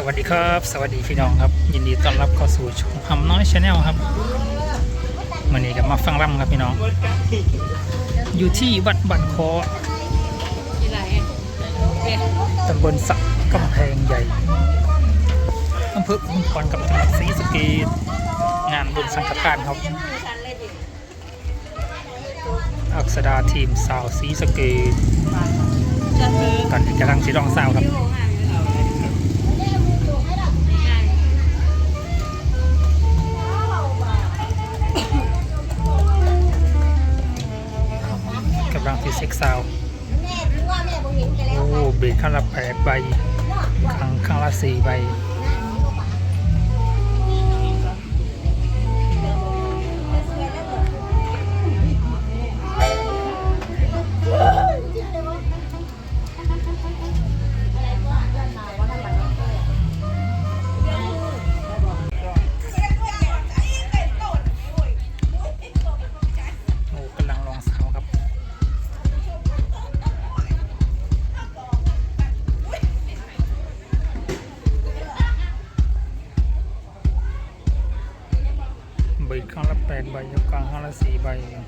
สวัสดีครับ สวัสดีพี่น้องครับ ยินดีต้อนรับเข้าสู่ช่องคำน้อยชาแนลครับวันนี้ก็มาฟังร่ำครับพี่น้อง อยู่ที่วัดบันคอที่ไหนเอ๊ะตำบลสักกำแพงใหญ่อำเภออุทุมพรกับจังหวัดศรีสะเกษงานบุญสังฆทานครับอักษดาทีมสาวศรีสะเกษตอนนี้กำลังสีรองสาวครับ เซ็คซาวแม่รู้ว่าแม่บ่เห็นแล้วโอ้เบรกข้างละแปดใบข้างข้างละสี่ใบ ยก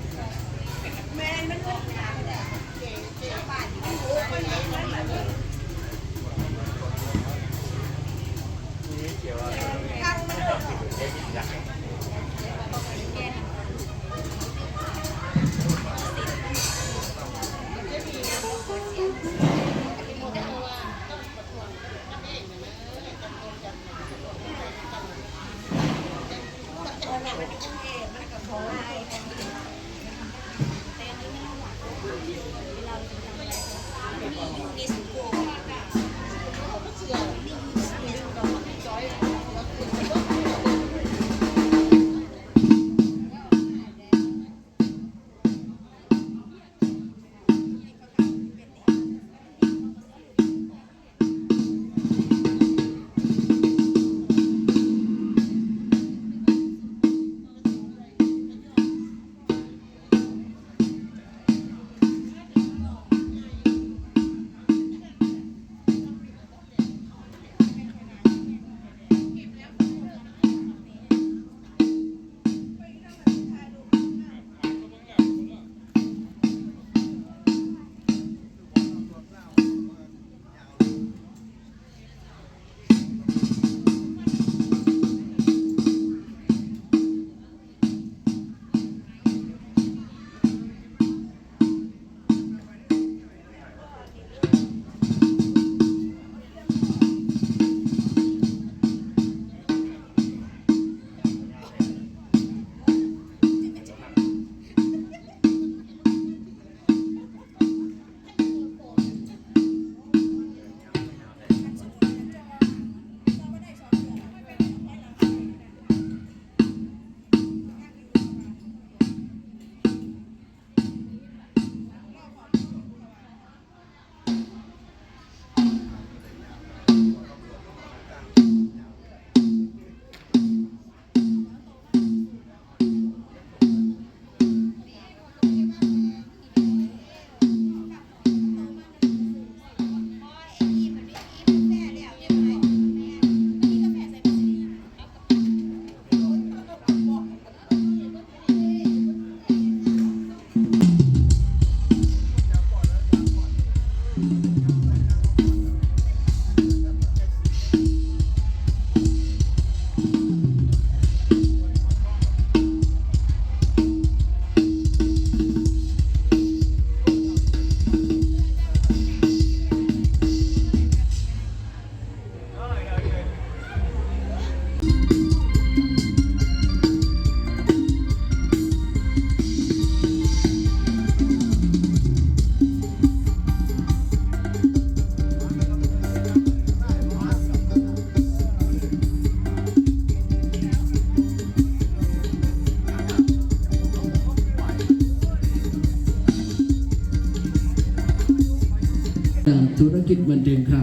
กิจเหมือนเดิมครั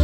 บ